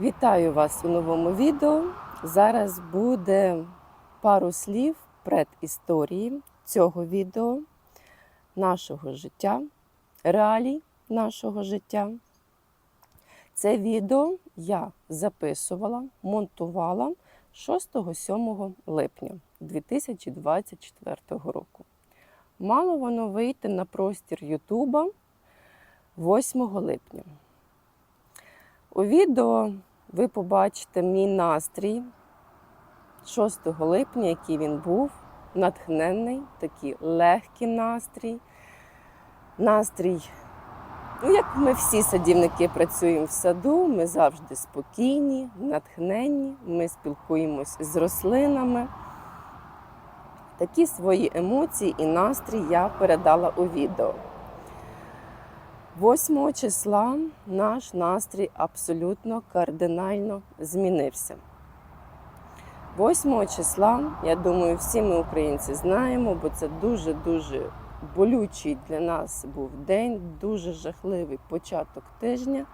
Вітаю вас у новому відео. Зараз буде пару слів предісторії цього відео, нашого життя, реалій нашого життя. Це відео я записувала, монтувала 6-7 липня 2024 року. Мало воно вийти на простір Ютуба 8 липня. У відео ви побачите мій настрій 6 липня, який він був, натхненний, такий легкий настрій. Настрій, ну, як ми всі садівники працюємо в саду, ми завжди спокійні, натхненні, ми спілкуємось з рослинами. Такі свої емоції і настрій я передала у відео. 8 числа наш настрій абсолютно кардинально змінився. 8 числа, я думаю, всі ми українці знаємо, бо це дуже-дуже болючий для нас був день, дуже жахливий початок тижня.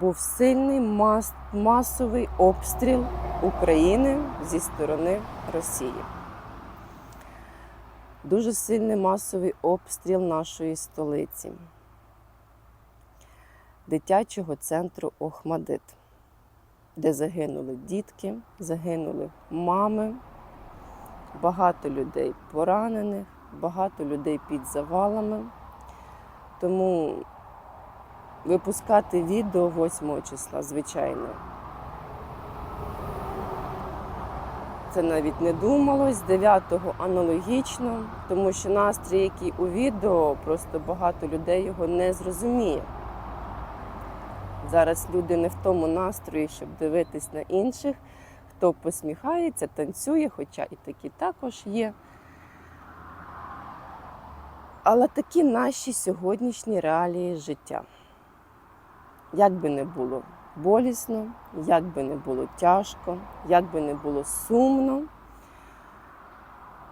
Був сильний мас- масовий обстріл України зі сторони Росії. Дуже сильний масовий обстріл нашої столиці дитячого центру Охмадит, де загинули дітки, загинули мами, багато людей поранених, багато людей під завалами. Тому випускати відео 8 числа, звичайно. Це навіть не думалось, 9-го аналогічно, тому що настрій, який у відео, просто багато людей його не зрозуміє. Зараз люди не в тому настрої, щоб дивитись на інших, хто посміхається, танцює, хоча і такі також є. Але такі наші сьогоднішні реалії життя. Як би не було болісно, як би не було тяжко, як би не було сумно,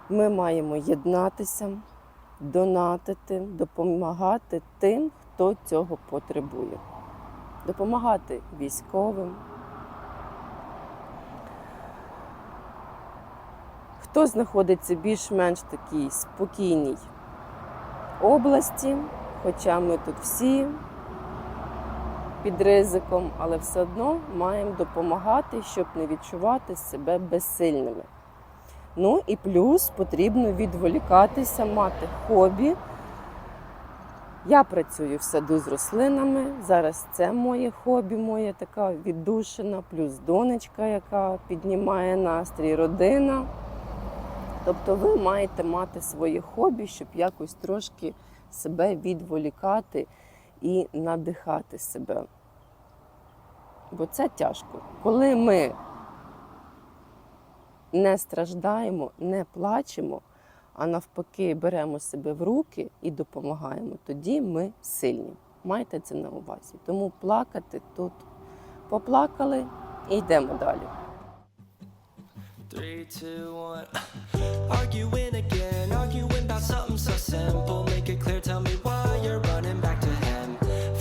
ми маємо єднатися, донатити, допомагати тим, хто цього потребує допомагати військовим. Хто знаходиться більш-менш такій спокійній області, хоча ми тут всі під ризиком, але все одно маємо допомагати, щоб не відчувати себе безсильними. Ну і плюс потрібно відволікатися, мати хобі. Я працюю в саду з рослинами. Зараз це моє хобі, моя така віддушина, плюс донечка, яка піднімає настрій, родина. Тобто ви маєте мати своє хобі, щоб якось трошки себе відволікати і надихати себе. Бо це тяжко. Коли ми не страждаємо, не плачемо а навпаки беремо себе в руки і допомагаємо, тоді ми сильні. Майте це на увазі. Тому плакати тут поплакали і йдемо далі.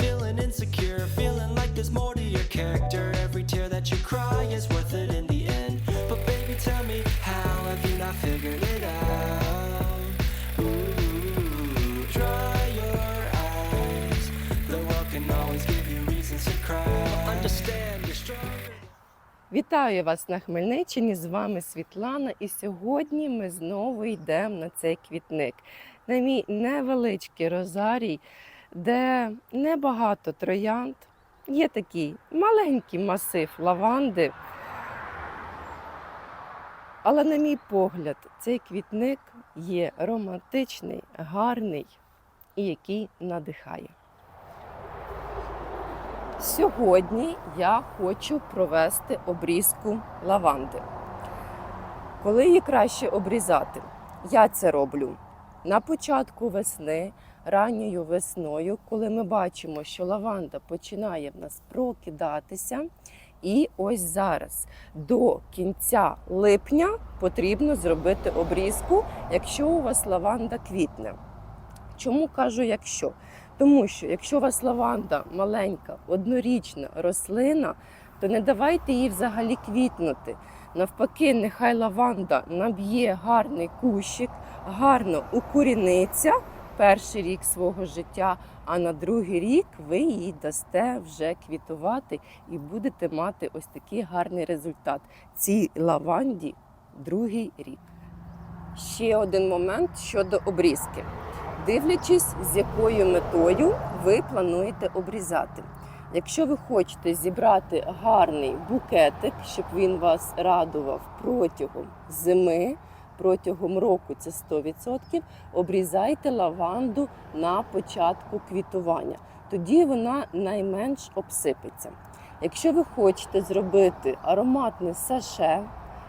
Feeling insecure, feeling like there's more to your character. Every tear that you cry is Вітаю вас на Хмельниччині. З вами Світлана. І сьогодні ми знову йдемо на цей квітник, на мій невеличкий розарій, де небагато троянд. Є такий маленький масив лаванди. Але, на мій погляд, цей квітник є романтичний, гарний і який надихає. Сьогодні я хочу провести обрізку лаванди. Коли її краще обрізати? Я це роблю на початку весни, ранньою весною, коли ми бачимо, що лаванда починає в нас прокидатися. І ось зараз до кінця липня потрібно зробити обрізку, якщо у вас лаванда квітне. Чому кажу якщо? Тому що якщо у вас лаванда маленька, однорічна рослина, то не давайте їй взагалі квітнути. Навпаки, нехай лаванда наб'є гарний кущик, гарно укоріниться перший рік свого життя, а на другий рік ви їй дасте вже квітувати і будете мати ось такий гарний результат. Цій лаванді другий рік. Ще один момент щодо обрізки. Дивлячись, з якою метою ви плануєте обрізати. Якщо ви хочете зібрати гарний букетик, щоб він вас радував протягом зими, протягом року це 100%, обрізайте лаванду на початку квітування. Тоді вона найменш обсипеться. Якщо ви хочете зробити ароматне саше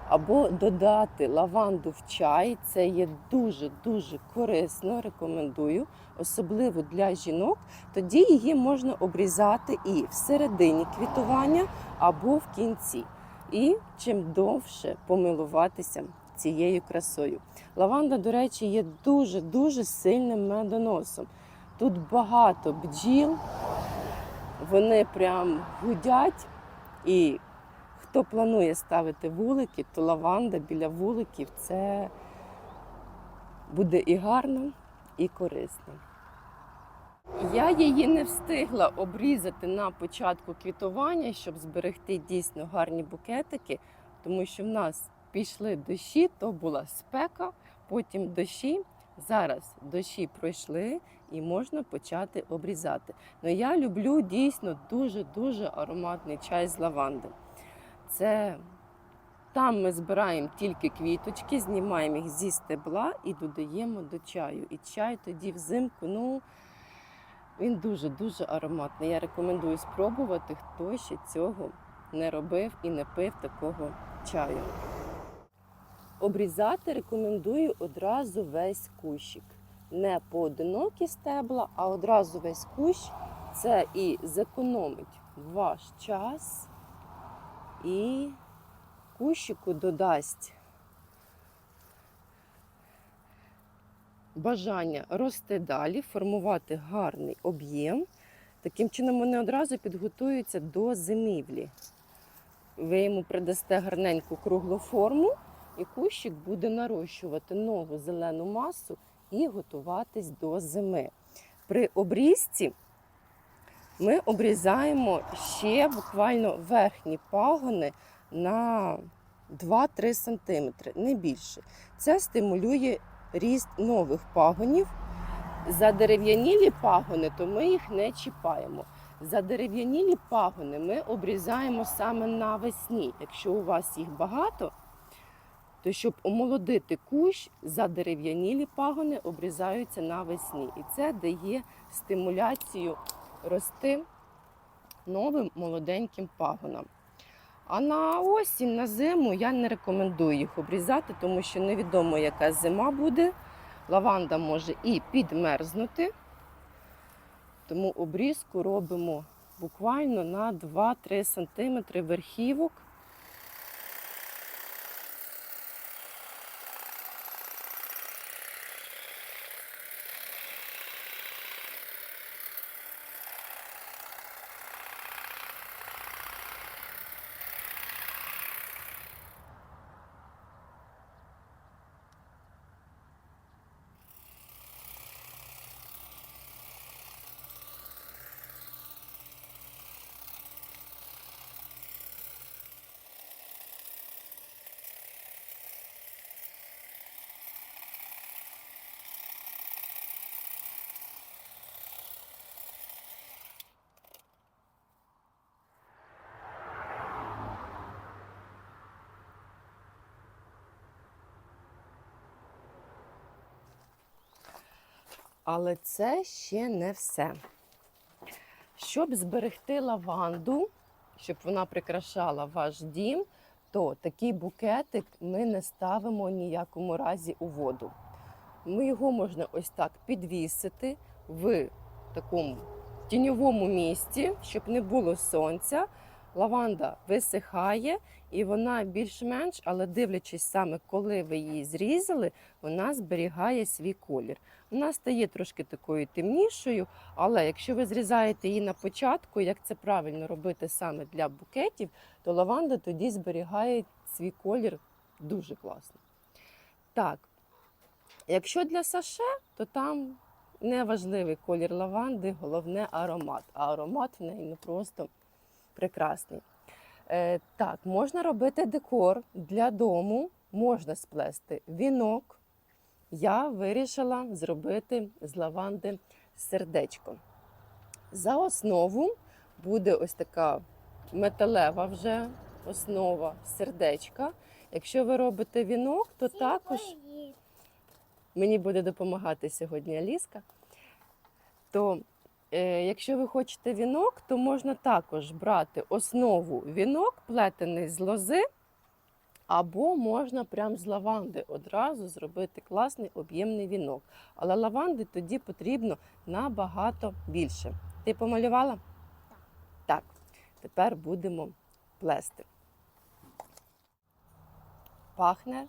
або додати лаванду в чай, це є дуже-дуже корисно, рекомендую, особливо для жінок, тоді її можна обрізати і всередині квітування або в кінці. І чим довше помилуватися цією красою. Лаванда, до речі, є дуже-дуже сильним медоносом. Тут багато бджіл, вони прям гудять. І хто планує ставити вулики, то лаванда біля вуликів це буде і гарно, і корисно. Я її не встигла обрізати на початку квітування, щоб зберегти дійсно гарні букетики, тому що в нас пішли дощі, то була спека, потім дощі. Зараз дощі пройшли і можна почати обрізати. Ну я люблю дійсно дуже-дуже ароматний чай з лаванди. Це там ми збираємо тільки квіточки, знімаємо їх зі стебла і додаємо до чаю. І чай тоді взимку, ну він дуже-дуже ароматний. Я рекомендую спробувати, хто ще цього не робив і не пив такого чаю. Обрізати рекомендую одразу весь кущик. Не поодинокі стебла, а одразу весь кущ. Це і зекономить ваш час, і кущику додасть бажання рости далі, формувати гарний об'єм. Таким чином вони одразу підготуються до зимівлі. Ви йому придасте гарненьку круглу форму, і кущик буде нарощувати нову зелену масу і готуватись до зими. При обрізці ми обрізаємо ще буквально верхні пагони на 2-3 см, не більше. Це стимулює ріст нових пагонів. Задерев'янілі пагони, то ми їх не чіпаємо. Задерев'янілі пагони ми обрізаємо саме навесні. Якщо у вас їх багато, то щоб омолодити кущ, задерев'янілі пагони обрізаються навесні. І це дає стимуляцію рости новим молоденьким пагонам. А на осінь, на зиму я не рекомендую їх обрізати, тому що невідомо, яка зима буде. Лаванда може і підмерзнути. Тому обрізку робимо буквально на 2-3 см верхівок. Але це ще не все. Щоб зберегти лаванду, щоб вона прикрашала ваш дім, то такий букетик ми не ставимо ніякому разі у воду. Ми його можна ось так підвісити в такому тіньовому місці, щоб не було сонця. Лаванда висихає і вона більш-менш, але дивлячись саме, коли ви її зрізали, вона зберігає свій колір. Вона стає трошки такою темнішою, але якщо ви зрізаєте її на початку, як це правильно робити саме для букетів, то лаванда тоді зберігає свій колір дуже класно. Так, якщо для саше, то там неважливий колір лаванди, головне аромат. А аромат в неї ну просто прекрасний. Е, так, можна робити декор для дому, можна сплести вінок. Я вирішила зробити з лаванди сердечко. За основу буде ось така металева вже основа сердечка. Якщо ви робите вінок, то також мені буде допомагати сьогодні Аліска. То якщо ви хочете вінок, то можна також брати основу вінок, плетений з лози, або можна прямо з лаванди одразу зробити класний об'ємний вінок. Але лаванди тоді потрібно набагато більше. Ти помалювала? Так. Тепер будемо плести. Пахне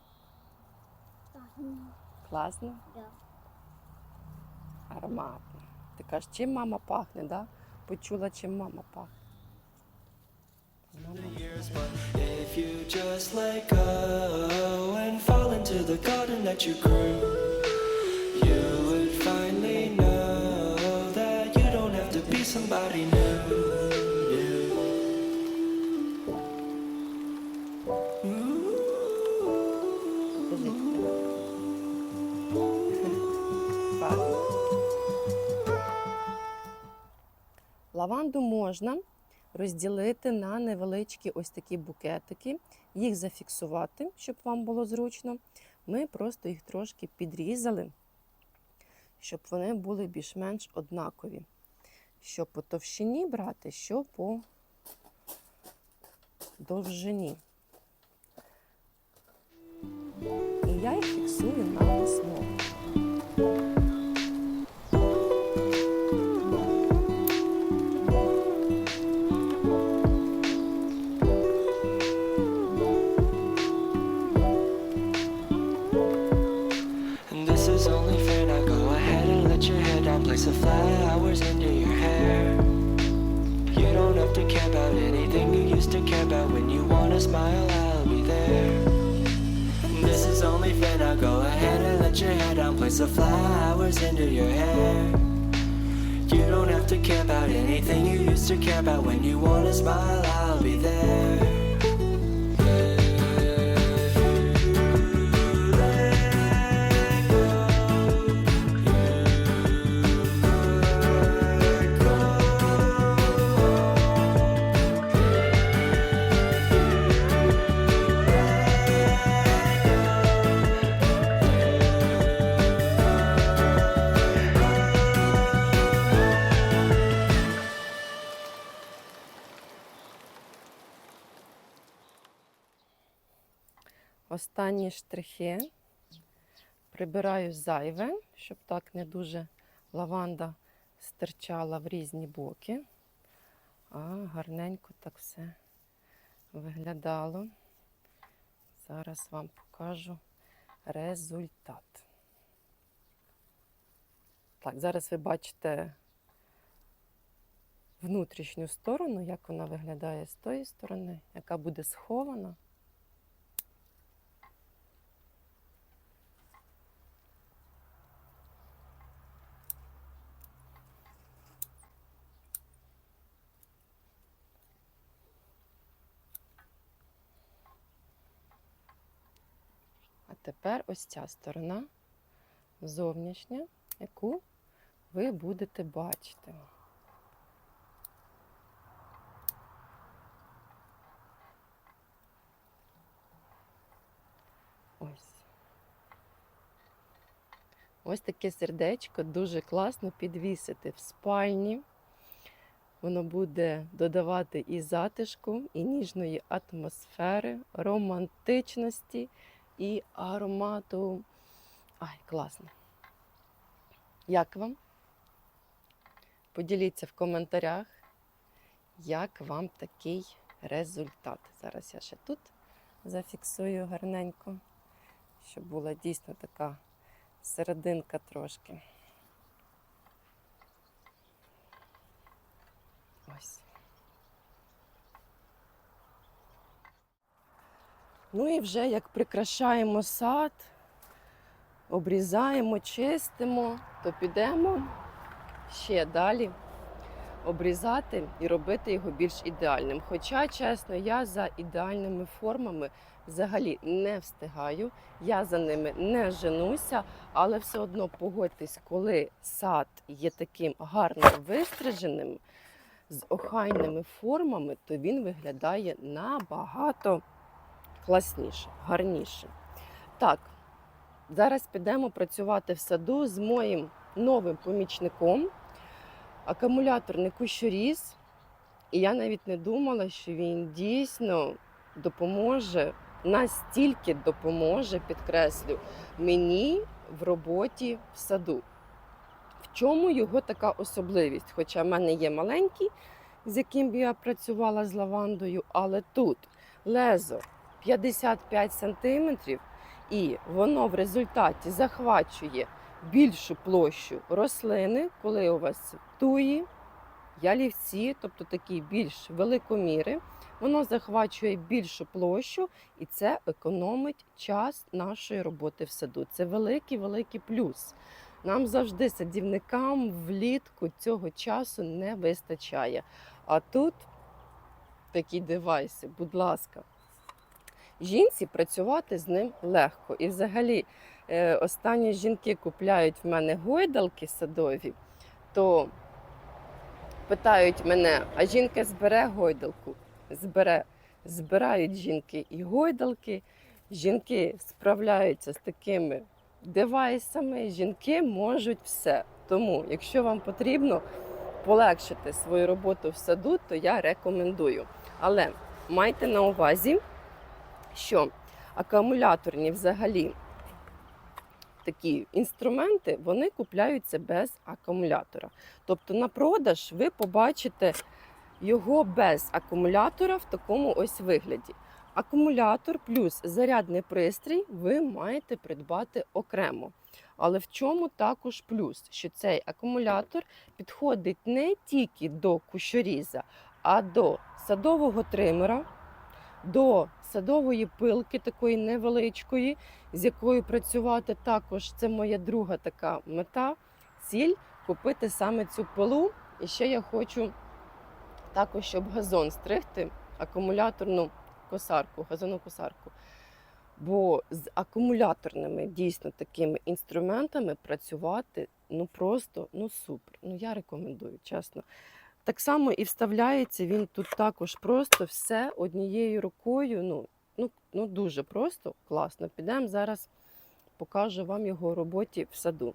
класно. Ароматно. Ти кажеш, чим мама пахне, да? Почула, чим мама пахне. Мама. years, but if Лаванду можна розділити на невеличкі ось такі букетики, їх зафіксувати, щоб вам було зручно. Ми просто їх трошки підрізали, щоб вони були більш-менш однакові. Що по товщині брати, що по довжині. І я їх фіксую на основу. Place the flowers into your hair. You don't have to care about anything you used to care about. When you wanna smile, I'll be there. This is only fair. Now go ahead and let your hair down. Place the flowers into your hair. You don't have to care about anything you used to care about. When you wanna smile, I'll be there. Останні штрихи. Прибираю зайве, щоб так не дуже лаванда стирчала в різні боки. А гарненько так все виглядало. Зараз вам покажу результат. Так, зараз ви бачите внутрішню сторону, як вона виглядає з тої сторони, яка буде схована. А тепер ось ця сторона зовнішня, яку ви будете бачити. Ось. Ось таке сердечко дуже класно підвісити в спальні. Воно буде додавати і затишку, і ніжної атмосфери, романтичності і аромату. Ай, класно. Як вам? Поділіться в коментарях, як вам такий результат. Зараз я ще тут зафіксую гарненько, щоб була дійсно така серединка трошки. Ось. Ну і вже як прикрашаємо сад, обрізаємо, чистимо, то підемо ще далі обрізати і робити його більш ідеальним. Хоча, чесно, я за ідеальними формами взагалі не встигаю, я за ними не женуся, але все одно погодьтесь, коли сад є таким гарно вистриженим, з охайними формами, то він виглядає набагато класніше, гарніше. Так, зараз підемо працювати в саду з моїм новим помічником. Акумуляторний кущоріз. І я навіть не думала, що він дійсно допоможе, настільки допоможе, підкреслю, мені в роботі в саду. В чому його така особливість? Хоча в мене є маленький, з яким я працювала з лавандою, але тут лезо 55 сантиметрів, і воно в результаті захвачує більшу площу рослини, коли у вас туї, ялівці, тобто такі більш великоміри, воно захвачує більшу площу і це економить час нашої роботи в саду. Це великий великий плюс. Нам завжди садівникам влітку цього часу не вистачає. А тут такі девайси, будь ласка. Жінці працювати з ним легко. І взагалі е, останні жінки купляють в мене гойдалки садові, то питають мене, а жінка збере гойдалку? Збере. Збирають жінки і гойдалки, жінки справляються з такими девайсами, жінки можуть все. Тому, якщо вам потрібно полегшити свою роботу в саду, то я рекомендую. Але майте на увазі, що акумуляторні взагалі такі інструменти вони купляються без акумулятора. Тобто на продаж ви побачите його без акумулятора в такому ось вигляді. Акумулятор плюс зарядний пристрій ви маєте придбати окремо. Але в чому також плюс? Що цей акумулятор підходить не тільки до кущоріза, а до садового тримера, до садової пилки, такої невеличкої, з якою працювати також це моя друга така мета, ціль купити саме цю пилу. І ще я хочу також, щоб газон стригти, акумуляторну косарку, газонокосарку. Бо з акумуляторними дійсно такими інструментами працювати ну просто ну супер. Ну я рекомендую, чесно. Так само і вставляється він тут також просто все однією рукою. Ну, ну, ну дуже просто, класно. Підемо зараз покажу вам його роботі в саду.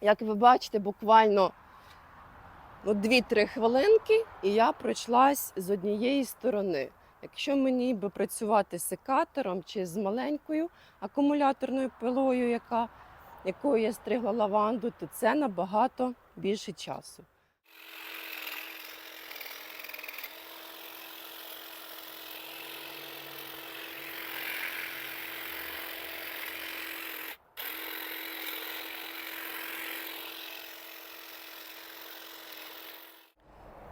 Як ви бачите, буквально ну, 2-3 хвилинки, і я пройшлась з однієї сторони. Якщо мені би працювати секатором чи з маленькою акумуляторною пилою, яка, якою я стригла лаванду, то це набагато більше часу.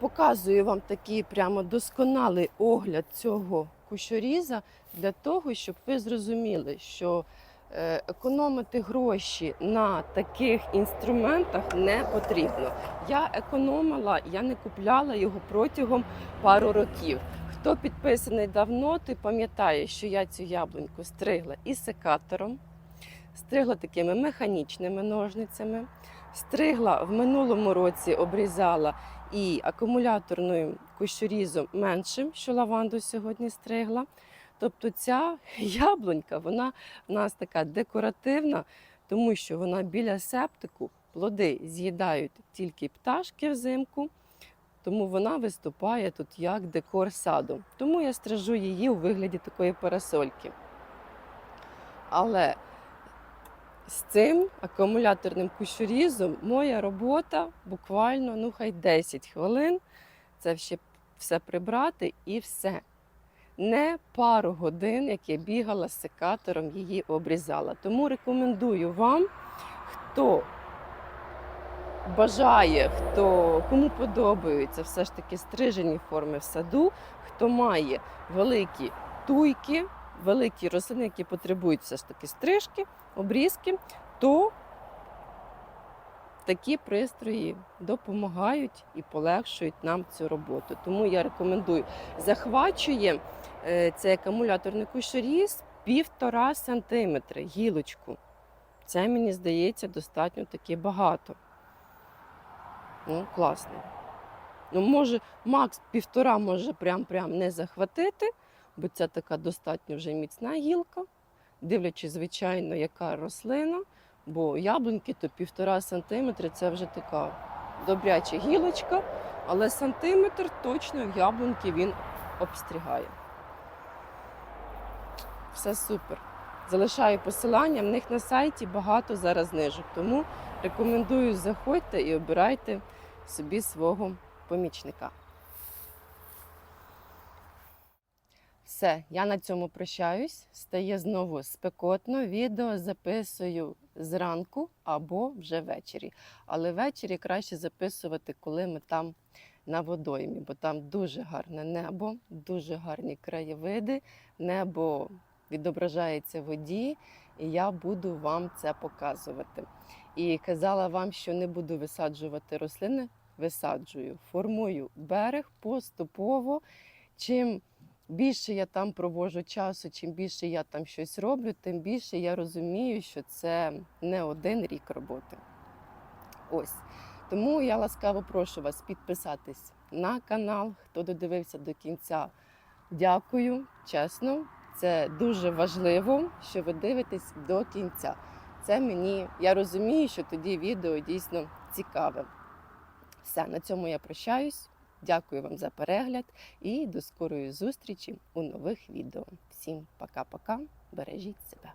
Показую вам такий прямо досконалий огляд цього кущоріза для того, щоб ви зрозуміли, що е, економити гроші на таких інструментах не потрібно. Я економила, я не купляла його протягом пару років. Хто підписаний давно, той пам'ятає, що я цю яблуньку стригла і секатором, стригла такими механічними ножницями. Стригла в минулому році, обрізала і акумуляторною кущорізом меншим, що лаванду сьогодні стригла. Тобто ця яблунька, вона в нас така декоративна, тому що вона біля септику, плоди з'їдають тільки пташки взимку, тому вона виступає тут як декор саду. Тому я стражу її у вигляді такої парасольки. Але з цим акумуляторним кущорізом моя робота буквально ну хай 10 хвилин. Це ще все прибрати і все. Не пару годин, як я бігала з секатором, її обрізала. Тому рекомендую вам, хто бажає, хто кому подобаються все ж таки стрижені форми в саду, хто має великі туйки, великі рослини, які потребують все ж таки стрижки, обрізки, то такі пристрої допомагають і полегшують нам цю роботу. Тому я рекомендую. Захвачує е, цей акумуляторний кущоріз півтора сантиметри гілочку. Це мені здається достатньо таки багато. Ну, класно. Ну, може, макс півтора може прям-прям не захватити, бо це така достатньо вже міцна гілка, дивлячись, звичайно, яка рослина, бо яблуньки то півтора сантиметри це вже така добряча гілочка, але сантиметр точно в яблуньки він обстрігає. Все супер. Залишаю посилання. В них на сайті багато зараз знижок. Тому рекомендую заходьте і обирайте собі свого помічника. Все, я на цьому прощаюсь. Стає знову спекотно. Відео записую зранку або вже ввечері. Але ввечері краще записувати, коли ми там на водоймі, бо там дуже гарне небо, дуже гарні краєвиди, небо відображається в воді, і я буду вам це показувати. І казала вам, що не буду висаджувати рослини, висаджую, формую берег поступово. Чим більше я там провожу часу, чим більше я там щось роблю, тим більше я розумію, що це не один рік роботи. Ось. Тому я ласкаво прошу вас підписатись на канал, хто додивився до кінця. Дякую, чесно. Це дуже важливо, що ви дивитесь до кінця. Це мені, я розумію, що тоді відео дійсно цікаве. Все, на цьому я прощаюсь. Дякую вам за перегляд і до скорої зустрічі у нових відео. Всім пока-пока, бережіть себе.